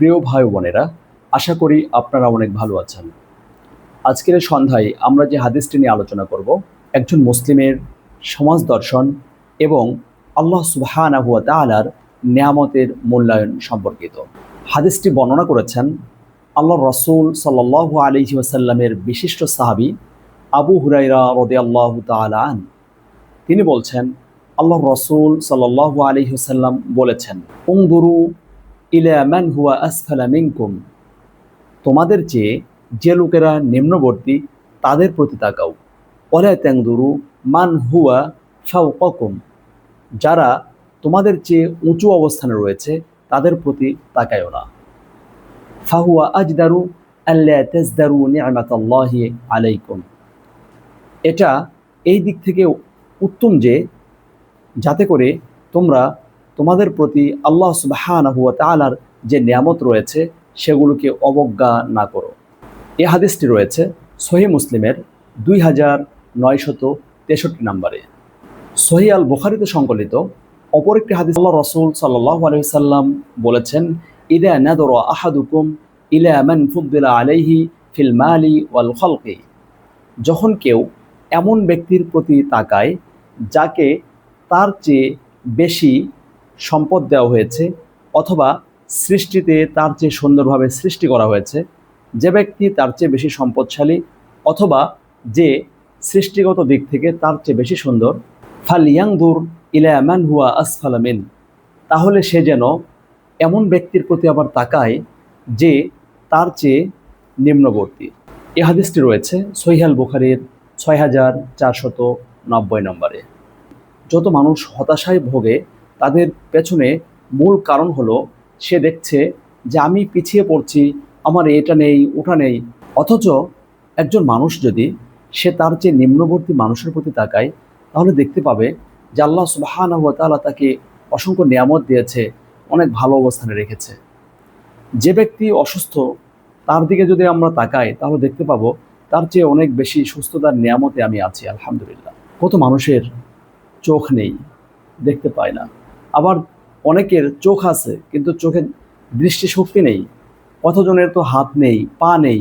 প্রিয় ভাই বোনেরা, আশা করি আপনারা অনেক ভালো আছেন। আজকের সন্ধ্যায় আমরা যে হাদিসটি নিয়ে আলোচনা করব, একজন মুসলিমের সমাজ দর্শন এবং আল্লাহ সুবহানা হুয়া তালার নিয়ামতের মূল্যায়ন সম্পর্কিত। হাদিসটি বর্ণনা করেছেন আল্লাহ রসুল সাল্লাহ আলহি ওসাল্লামের বিশিষ্ট সাহাবি আবু হুরাইরা রদে আল্লাহ তালান তিনি বলছেন আল্লাহ রসুল সাল্লাহ আলহি ওসাল্লাম বলেছেন উংদুরু ইলা মান হুয়া আসফালা তোমাদের চেয়ে যে লোকেরা নিম্নবর্তী, তাদের প্রতি তাকাও। ওলা ত্যাংদুরু মান হুয়া ফাউকুম যারা তোমাদের চেয়ে উঁচু অবস্থানে রয়েছে, তাদের প্রতি তাকায়ও না। ফাহুয়া আজদারু আল্লা তেজদারু নিয়ামাতাল্লাহি আলাইকুম। এটা এই দিক থেকে উত্তম যে, যাতে করে তোমরা তোমাদের প্রতি আল্লাহ সুবাহানা হুয়া তালার যে নিয়ামত রয়েছে, সেগুলোকে অবজ্ঞা না করো। এ হাদিসটি রয়েছে সহি মুসলিমের দুই হাজার নয়শত তেষট্টি নম্বরে। সহি আল বুখারিতে সংকলিত অপর একটি হাদিস আল্লাহ রসুল সাল্লাহ আলহিসাল্লাম বলেছেন, ইদা নাদর আহাদুকুম ইলা মান ফুদ্দিলা আলাইহি ফিল মালি ওয়াল খলকি। যখন কেউ এমন ব্যক্তির প্রতি তাকায়, যাকে তার চেয়ে বেশি সম্পদ দেওয়া হয়েছে অথবা সৃষ্টিতে তার চেয়ে সুন্দরভাবে সৃষ্টি করা হয়েছে। যে ব্যক্তি তার চেয়ে বেশি সম্পদশালী অথবা যে সৃষ্টিগত দিক থেকে তার চেয়ে বেশি সুন্দর ফাল ইয়াংদুর ইলায়ামান হুয়া আসফালামিন তাহলে সে যেন এমন ব্যক্তির প্রতি আবার তাকায় যে তার চেয়ে নিম্নবর্তী। এ হাদিসটি রয়েছে সহিহাল বুখারির ছয় হাজার চারশত নব্বই নম্বরে। যত মানুষ হতাশায় ভোগে তাদের পেছনে মূল কারণ হলো, সে দেখছে যে আমি পিছিয়ে পড়ছি, আমার এটা নেই, ওটা নেই। অথচ একজন মানুষ যদি সে তার চেয়ে নিম্নবর্তী মানুষের প্রতি তাকায়, তাহলে দেখতে পাবে যে আল্লাহ সুবাহান তালা তাকে অসংখ্য নিয়ামত দিয়েছে, অনেক ভালো অবস্থানে রেখেছে। যে ব্যক্তি অসুস্থ, তার দিকে যদি আমরা তাকাই, তাহলে দেখতে পাবো তার চেয়ে অনেক বেশি সুস্থতার নিয়ামতে আমি আছি, আলহামদুলিল্লাহ। কত মানুষের চোখ নেই, দেখতে পায় না। আবার অনেকের চোখ আছে, কিন্তু চোখের দৃষ্টিশক্তি নেই কতজনের তো হাত নেই, পা নেই।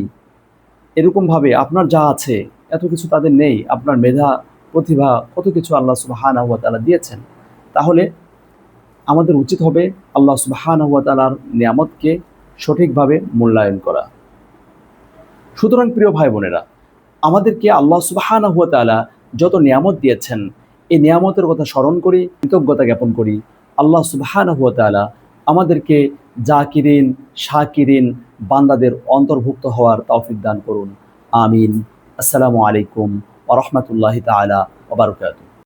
এরকমভাবে আপনার যা আছে, এত কিছু তাদের নেই, আপনার মেধা, প্রতিভা, কত কিছু আল্লাহ সুবাহানা হুয়া দিয়েছেন। তাহলে আমাদের উচিত হবে আল্লাহ সুবাহানা হুয়া তালার নিয়ামতকে সঠিকভাবে মূল্যায়ন করা। সুতরাং প্রিয় ভাই বোনেরা আমাদেরকে আল্লাহ সুবাহানা তালা যত নিয়ামত দিয়েছেন, এই নিয়ামতের কথা স্মরণ করি কৃতজ্ঞতা জ্ঞাপন করি। আল্লাহ সুবাহানা হুয়া তালা আমাদেরকে জাকিরিন, শাকিরিন বান্দাদের অন্তর্ভুক্ত হওয়ার তৌফিক দান করুন। আমিন। আসসালামু আলাইকুম ওরহমতুল্লাহ তালা ওবরকাত